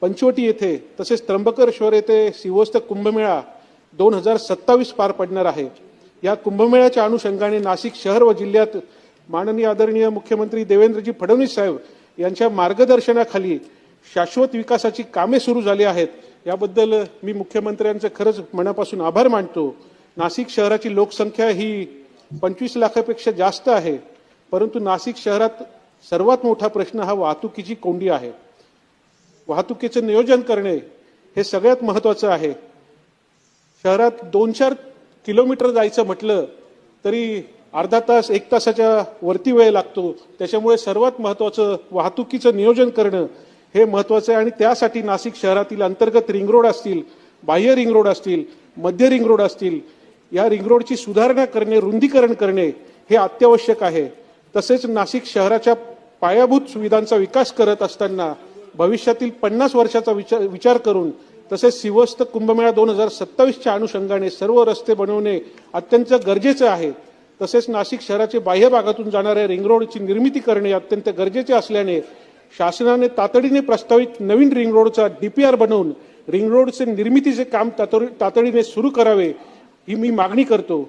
पंचवटी येथे तसेच त्र्यंबकेश्वर येथे शिवस्त कुंभमेळा दोन हजार सत्तावीस पार पडणार आहे. या कुंभमेळ्याच्या अनुषंगाने नाशिक शहर व जिल्ह्यात माननीय आदरणीय मुख्यमंत्री देवेंद्रजी फडणवीस साहेब यांच्या मार्गदर्शनाखाली शाश्वत विकासाची कामे सुरू झाली आहेत. याबद्दल मी मुख्यमंत्र्यांचे खरंच मनापासून आभार मानतो. नाशिक शहराची लोकसंख्या ही पंचवीस लाखापेक्षा जास्त आहे. परंतु नाशिक शहरात सर्वात मोठा प्रश्न हा वाहतुकीची कोंडी आहे. वाहतुकीचं नियोजन करणे हे सगळ्यात महत्वाचं आहे. शहरात दोन चार किलोमीटर जायचं म्हटलं तरी अर्धा तास एक तासाच्या वरती वेळ लागतो. त्याच्यामुळे सर्वात महत्वाचं वाहतुकीचं नियोजन करणं हे महत्वाचं आहे. आणि त्यासाठी नाशिक शहरातील अंतर्गत रिंग रोड असतील बाह्य रिंग रोड असतील मध्य रिंग रोड असतील या रिंग रोडची सुधारणा करणे रुंदीकरण करणे हे अत्यावश्यक आहे. तसेच नाशिक शहराच्या पायाभूत सुविधांचा विकास करत असताना भविष्यातील पन्नास वर्षाचा विचार विचार करून तसेच शिवस्त कुंभमेळा दोन हजार सत्तावीसच्या अनुषंगाने सर्व रस्ते बनवणे अत्यंत गरजेचे आहे. तसेच नाशिक शहराचे बाह्य भागातून जाणाऱ्या रिंग रोडची निर्मिती करणे अत्यंत गरजेचे असल्याने शासनाने तातडीने प्रस्तावित नवीन रिंग रोडचा आर बनवून रिंग रोडचे निर्मितीचे काम तातडीने सुरू करावे ही मी मागणी करतो.